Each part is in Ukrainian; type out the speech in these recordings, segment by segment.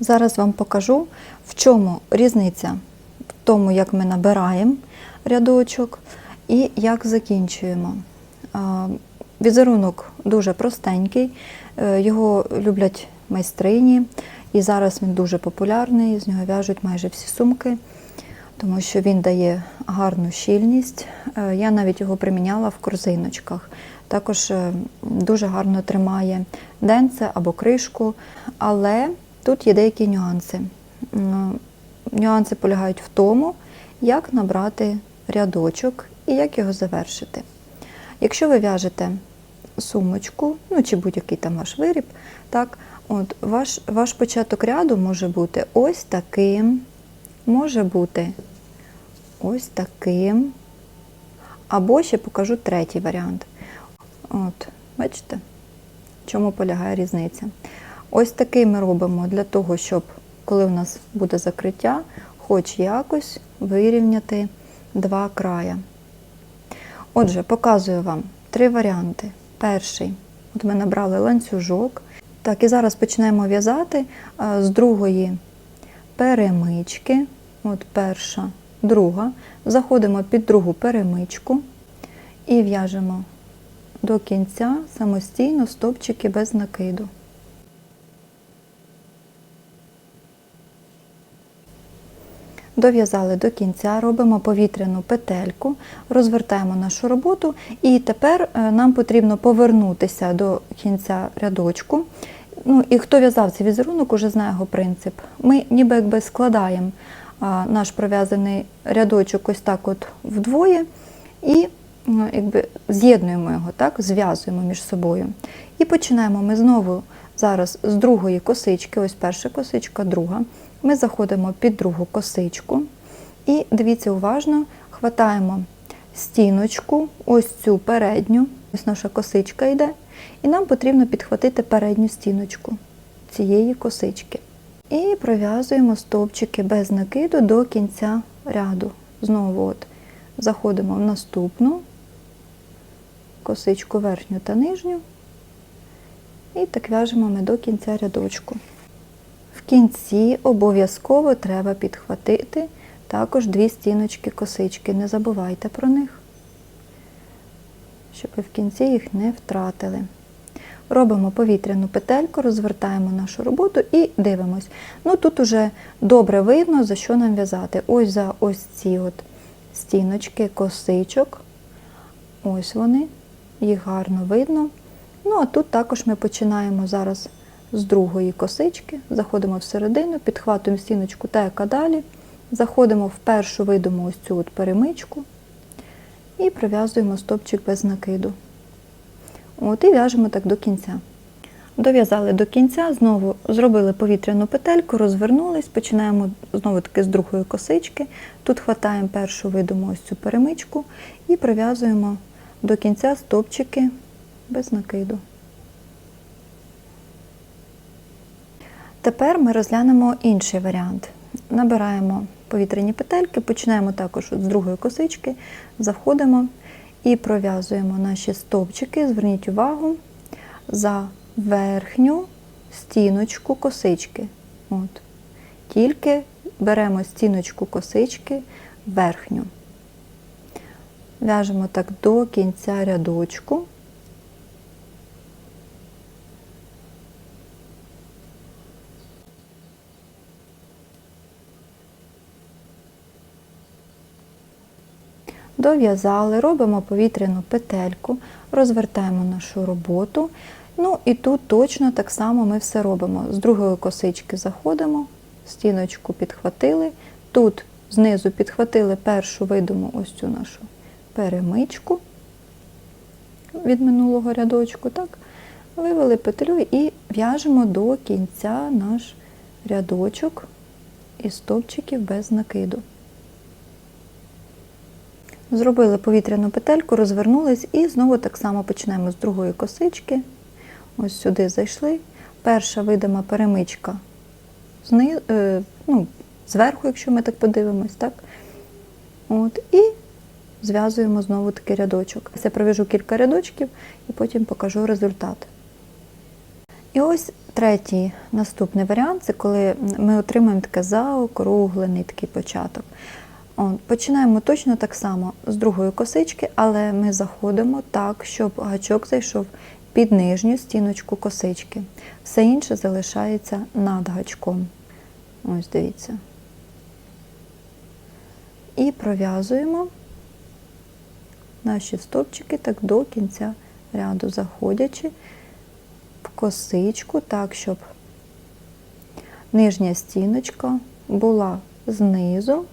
Зараз вам покажу, в чому різниця в тому, як ми набираємо рядочок і як закінчуємо. Візерунок дуже простенький, е, його люблять майстрині, і зараз він дуже популярний, з нього в'яжуть майже всі сумки, тому що він дає гарну щільність. Е, Я навіть його приміняла в корзиночках. Також е, дуже гарно тримає денце або кришку, але тут є деякі нюанси. Нюанси полягають в тому, як набрати рядочок і як його завершити. Якщо ви в'яжете сумочку, ну чи будь-який там ваш виріб, так, от, ваш, ваш початок ряду може бути ось таким, може бути ось таким, або ще покажу третій варіант. От, бачите, в чому полягає різниця? Ось такий ми робимо для того, щоб коли у нас буде закриття, хоч якось вирівняти два края. Отже, показую вам три варіанти. Перший, от ми набрали ланцюжок. Так, і зараз почнемо в'язати з другої перемички. От перша, друга. Заходимо під другу перемичку і в'яжемо до кінця самостійно стопчики без накиду. Дов'язали до кінця, робимо повітряну петельку, розвертаємо нашу роботу, і тепер е, нам потрібно повернутися до кінця рядочку. Ну і хто в'язав цей візерунок, уже знає його принцип. Ми ніби якби складаємо наш пров'язаний рядочок ось так от вдвоє і ну, якби з'єднуємо його, так, зв'язуємо між собою. І починаємо ми знову зараз з другої косички, ось перша косичка, друга. Ми заходимо під другу косичку і дивіться уважно, хватаємо стіночку, ось цю передню, ось наша косичка йде, і нам потрібно підхватити передню стіночку цієї косички. І пров'язуємо стовпчики без накиду до кінця ряду. Знову от заходимо в наступну косичку верхню та нижню, і так в'яжемо ми до кінця рядочку. Кінці обов'язково треба підхватити також дві стіночки косички. Не забувайте про них, щоб ви в кінці їх не втратили. Робимо повітряну петельку, розвертаємо нашу роботу і дивимось. Ну тут уже добре видно, за що нам в'язати. Ось за ось ці от стіночки косичок. Ось вони, їх гарно видно. Ну, а тут також ми починаємо зараз з другої косички, заходимо всередину, підхватуємо стіночку та яка далі, заходимо в першу видиму ось цю от перемичку і пров'язуємо стопчик без накиду. От І в'яжемо так до кінця. Дов'язали до кінця, знову зробили повітряну петельку, розвернулись, починаємо знову таки з другої косички. Тут хватаємо першу видиму ось цю перемичку і пров'язуємо до кінця стопчики без накиду. Тепер ми розглянемо інший варіант. Набираємо повітряні петельки, починаємо також з другої косички, заходимо і пров'язуємо наші стовпчики. Зверніть увагу за верхню стіночку косички. От. Тільки беремо стіночку косички верхню. В'яжемо так до кінця рядочку. Дов'язали, робимо повітряну петельку, розвертаємо нашу роботу. Ну і тут точно так само ми все робимо. З другої косички заходимо, стіночку підхватили. Тут знизу підхватили першу видиму ось цю нашу перемичку від минулого рядочку. так? Вивели петлю і в'яжемо до кінця наш рядочок із стовпчиків без накиду. Зробили повітряну петельку, розвернулись і знову так само починаємо з другої косички. Ось сюди зайшли. Перша видима перемичка е, ну, зверху, якщо ми так подивимось, так? От, і зв'язуємо знову таки рядочок. Я пров'яжу кілька рядочків і потім покажу результат. І ось третій наступний варіант це коли ми отримуємо таке заокруглений такий початок. От, починаємо точно так само з другої косички, але ми заходимо так, щоб гачок зайшов під нижню стіночку косички. Все інше залишається над гачком. Ось дивіться. І пров'язуємо наші стовпчики так до кінця ряду, заходячи в косичку, так, щоб нижня стіночка була знизу,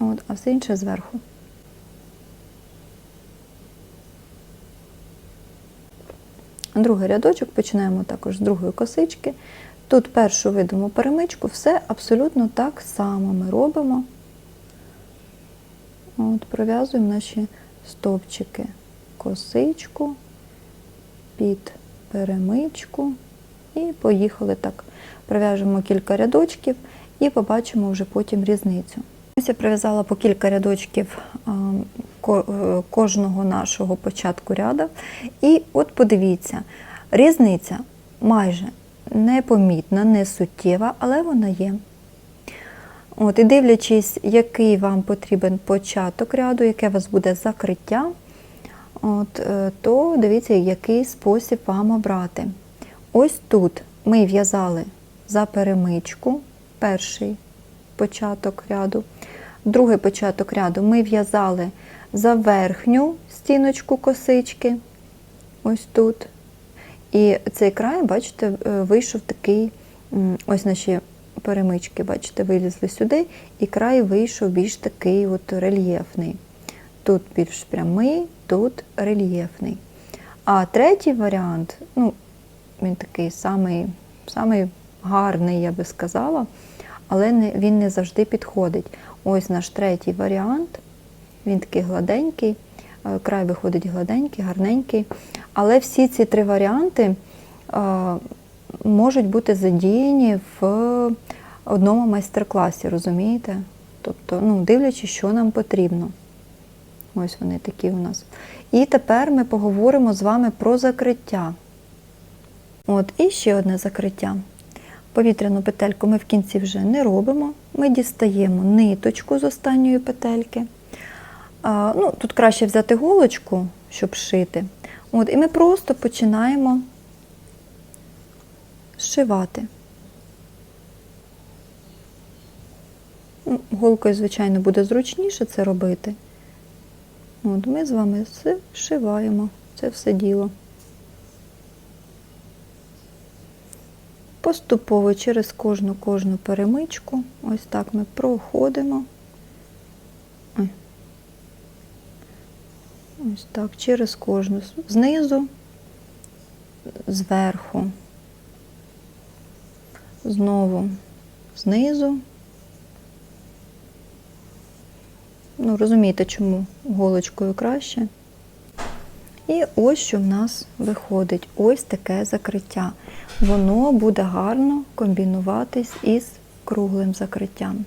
от, а все інше зверху. Другий рядочок починаємо також з другої косички. Тут першу видимо перемичку, все абсолютно так само ми робимо. От, Пров'язуємо наші стовпчики косичку під перемичку і поїхали так. Пров'яжемо кілька рядочків і побачимо вже потім різницю. Ось я пров'язала по кілька рядочків ко- е, кожного нашого початку ряда. І от подивіться, різниця майже непомітна, не суттєва, але вона є. От, і дивлячись, який вам потрібен початок ряду, яке у вас буде закриття, от, е, то дивіться, який спосіб вам обрати. Ось тут ми в'язали за перемичку, перший початок ряду. Другий початок ряду ми в'язали за верхню стіночку косички, ось тут. І цей край, бачите, е, вийшов такий, ось наші перемички, бачите, вилізли сюди, і край вийшов більш такий от рельєфний. Тут більш прямий, тут рельєфний. А третій варіант, ну, він такий самий, самий гарний, я би сказала, але не, він не завжди підходить. Ось наш третій варіант. Він такий гладенький, е, край виходить гладенький, гарненький. Але всі ці три варіанти е, можуть бути задіяні в одному майстер-класі, розумієте? Тобто, ну, дивлячись, що нам потрібно. Ось вони такі у нас. І тепер ми поговоримо з вами про закриття. От, і ще одне закриття. Повітряну петельку ми в кінці вже не робимо. Ми дістаємо ниточку з останньої петельки. Ну, тут краще взяти голочку, щоб шити. От, і ми просто починаємо зшивати. Ну, Голкою, звичайно, буде зручніше це робити. От, ми з вами зшиваємо це все діло. Поступово через кожну кожну перемичку, ось так ми проходимо. Ось так, через кожну знизу, зверху, знову знизу. Ну, розумієте, чому голочкою краще. І ось що в нас виходить ось таке закриття. Воно буде гарно комбінуватись із круглим закриттям.